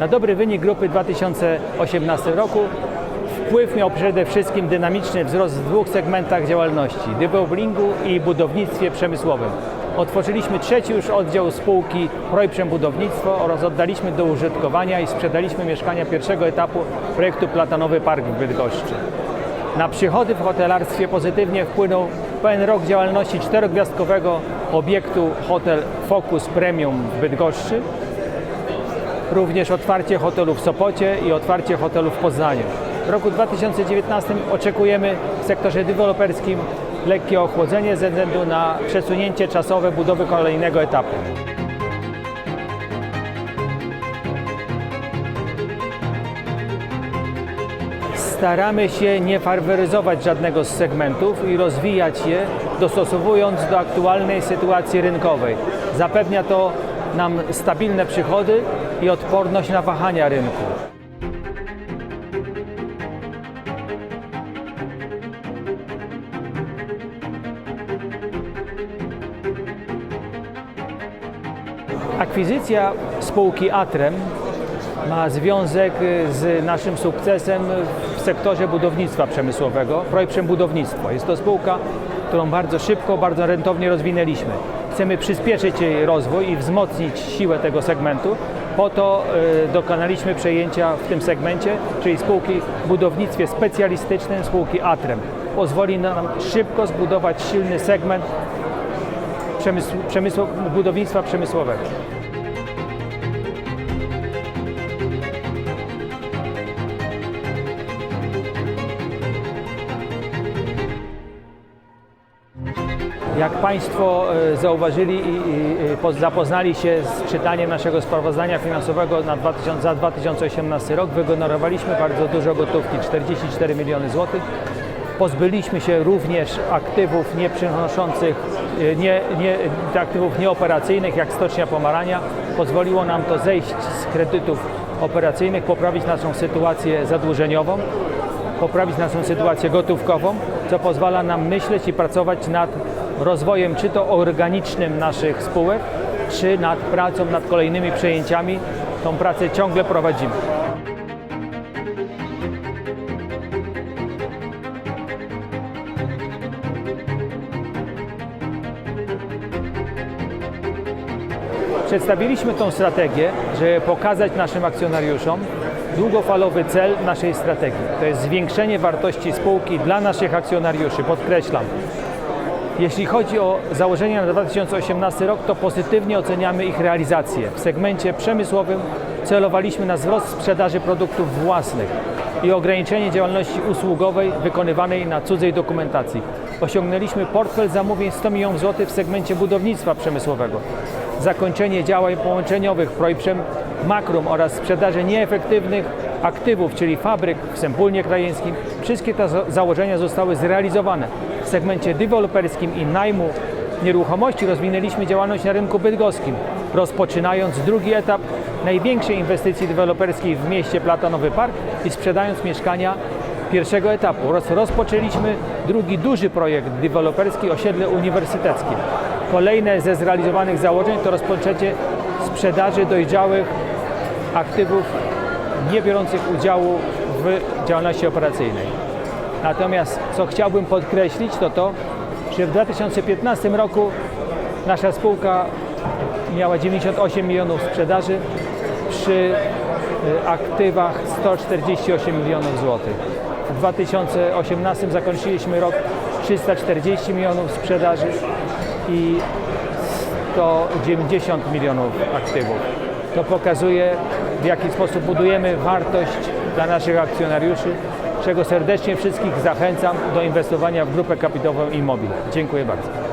Na dobry wynik grupy w 2018 roku wpływ miał przede wszystkim dynamiczny wzrost w dwóch segmentach działalności deweloppingu i budownictwie przemysłowym. Otworzyliśmy trzeci już oddział spółki Projprzem Budownictwo oraz oddaliśmy do użytkowania i sprzedaliśmy mieszkania pierwszego etapu projektu Platanowy Park w Bydgoszczy. Na przychody w hotelarstwie pozytywnie wpłynął pełen rok działalności czterogwiazdkowego obiektu Hotel Focus Premium w Bydgoszczy, również otwarcie hotelu w Sopocie i otwarcie hotelu w Poznaniu. W roku 2019 oczekujemy w sektorze deweloperskim lekkie ochłodzenie ze względu na przesunięcie czasowe budowy kolejnego etapu. Staramy się nie faworyzować żadnego z segmentów i rozwijać je, dostosowując do aktualnej sytuacji rynkowej. Zapewnia to nam stabilne przychody i odporność na wahania rynku. Akwizycja spółki Atrem ma związek z naszym sukcesem w sektorze budownictwa przemysłowego, projektem budownictwo. Jest to spółka, którą bardzo szybko, bardzo rentownie rozwinęliśmy. Chcemy przyspieszyć jej rozwój i wzmocnić siłę tego segmentu. Po to y, dokonaliśmy przejęcia w tym segmencie, czyli spółki w budownictwie specjalistycznym, spółki Atrem. Pozwoli nam szybko zbudować silny segment przemysłu, przemysłu, budownictwa przemysłowego. Jak Państwo e, zauważyli i, i i po- zapoznali się z czytaniem naszego sprawozdania finansowego na 2000, za 2018 rok, wygenerowaliśmy bardzo dużo gotówki, 44 miliony złotych. Pozbyliśmy się również aktywów nieprzynoszących, nie, nie, aktywów nieoperacyjnych, jak stocznia pomarania. Pozwoliło nam to zejść z kredytów operacyjnych, poprawić naszą sytuację zadłużeniową poprawić naszą sytuację gotówkową, co pozwala nam myśleć i pracować nad rozwojem czy to organicznym naszych spółek, czy nad pracą nad kolejnymi przejęciami. Tą pracę ciągle prowadzimy. Przedstawiliśmy tą strategię, żeby pokazać naszym akcjonariuszom długofalowy cel naszej strategii. To jest zwiększenie wartości spółki dla naszych akcjonariuszy, podkreślam. Jeśli chodzi o założenia na 2018 rok, to pozytywnie oceniamy ich realizację. W segmencie przemysłowym celowaliśmy na wzrost sprzedaży produktów własnych i ograniczenie działalności usługowej wykonywanej na cudzej dokumentacji. Osiągnęliśmy portfel zamówień 100 milionów złotych w segmencie budownictwa przemysłowego. Zakończenie działań połączeniowych projektem Makrum oraz sprzedaży nieefektywnych aktywów, czyli fabryk w Sępólnie Krajeńskim. Wszystkie te za- założenia zostały zrealizowane. W segmencie deweloperskim i najmu nieruchomości rozwinęliśmy działalność na rynku bydgoskim, rozpoczynając drugi etap największej inwestycji deweloperskiej w mieście Platanowy Park i sprzedając mieszkania pierwszego etapu. Roz, rozpoczęliśmy drugi duży projekt deweloperski osiedle uniwersyteckie. Kolejne ze zrealizowanych założeń to rozpoczęcie sprzedaży dojrzałych aktywów nie biorących udziału w działalności operacyjnej. Natomiast co chciałbym podkreślić, to to, że w 2015 roku nasza spółka miała 98 milionów sprzedaży przy y, aktywach 148 milionów złotych. W 2018 zakończyliśmy rok 340 milionów sprzedaży i 190 milionów aktywów. To pokazuje, w jaki sposób budujemy wartość dla naszych akcjonariuszy, czego serdecznie wszystkich zachęcam do inwestowania w grupę kapitałową Immobil. Dziękuję bardzo.